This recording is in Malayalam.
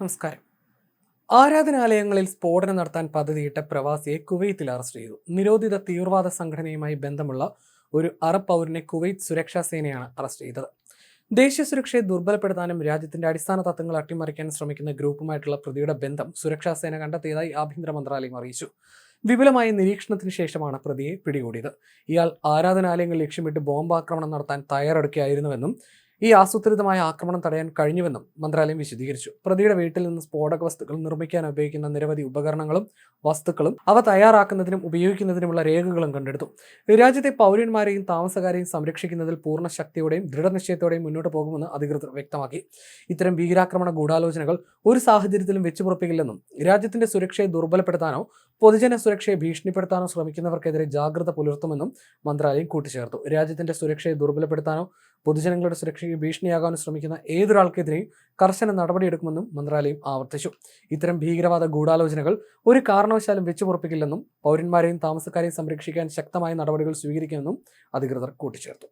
നമസ്കാരം. ആരാധനാലയങ്ങളിൽ സ്ഫോടനം നടത്താൻ പദ്ധതിയിട്ട പ്രവാസിയെ കുവൈത്തിൽ അറസ്റ്റ് ചെയ്തു. നിരോധിത തീവ്രവാദ സംഘടനയുമായി ബന്ധമുള്ള ഒരു അറബ് പൗരനെ കുവൈത്ത് സുരക്ഷാ സേനയാണ് അറസ്റ്റ് ചെയ്തത്. ദേശീയ സുരക്ഷയെ ദുർബലപ്പെടുത്താനും രാജ്യത്തിന്റെ അടിസ്ഥാന തത്വങ്ങൾ അട്ടിമറിക്കാൻ ശ്രമിക്കുന്ന ഗ്രൂപ്പുമായിട്ടുള്ള പ്രതിയുടെ ബന്ധം സുരക്ഷാ സേന കണ്ടെത്തിയതായി ആഭ്യന്തര മന്ത്രാലയം അറിയിച്ചു. വിപുലമായ നിരീക്ഷണത്തിന് ശേഷമാണ് പ്രതിയെ പിടികൂടിയത്. ഇയാൾ ആരാധനാലയങ്ങൾ ലക്ഷ്യമിട്ട് ബോംബാക്രമണം നടത്താൻ തയ്യാറെടുക്കുകയായിരുന്നുവെന്നും ഈ ആസൂത്രിതമായ ആക്രമണം തടയാൻ കഴിഞ്ഞുവെന്നും മന്ത്രാലയം വിശദീകരിച്ചു. പ്രതിയുടെ വീട്ടിൽ നിന്ന് സ്ഫോടക വസ്തുക്കൾ നിർമ്മിക്കാൻ ഉപയോഗിക്കുന്ന നിരവധി ഉപകരണങ്ങളും വസ്തുക്കളും അവ തയ്യാറാക്കുന്നതിനും ഉപയോഗിക്കുന്നതിനുമുള്ള രേഖകളും കണ്ടെടുത്തു. രാജ്യത്തെ പൗരന്മാരെയും താമസക്കാരെയും സംരക്ഷിക്കുന്നതിൽ പൂർണ ശക്തിയോടെയും ദൃഢനിശ്ചയത്തോടെയും മുന്നോട്ട് പോകുമെന്ന് അധികൃതർ വ്യക്തമാക്കി. ഇത്തരം ഭീകരാക്രമണ ഗൂഢാലോചനകൾ ഒരു സാഹചര്യത്തിലും വെച്ചുപുറപ്പിക്കില്ലെന്നും രാജ്യത്തിന്റെ സുരക്ഷയെ ദുർബലപ്പെടുത്താനോ പൊതുജന സുരക്ഷയെ ഭീഷണിപ്പെടുത്താനോ ശ്രമിക്കുന്നവർക്കെതിരെ ജാഗ്രത പുലർത്തുമെന്നും മന്ത്രാലയം കൂട്ടിച്ചേർത്തു. രാജ്യത്തിന്റെ സുരക്ഷയെ ദുർബലപ്പെടുത്താനോ പൊതുജനങ്ങളുടെ സുരക്ഷയ്ക്ക് ഭീഷണിയാകാൻ ശ്രമിക്കുന്ന ഏതൊരാൾക്കെതിരെയും കർശന നടപടിയെടുക്കുമെന്നും മന്ത്രാലയം ആവർത്തിച്ചു. ഇത്തരം ഭീകരവാദ ഗൂഢാലോചനകൾ ഒരു കാരണവശാലും വെച്ചുപുറപ്പിക്കില്ലെന്നും പൗരന്മാരെയും താമസക്കാരെയും സംരക്ഷിക്കാൻ ശക്തമായ നടപടികൾ സ്വീകരിക്കുമെന്നും അധികൃതർ കൂട്ടിച്ചേർത്തു.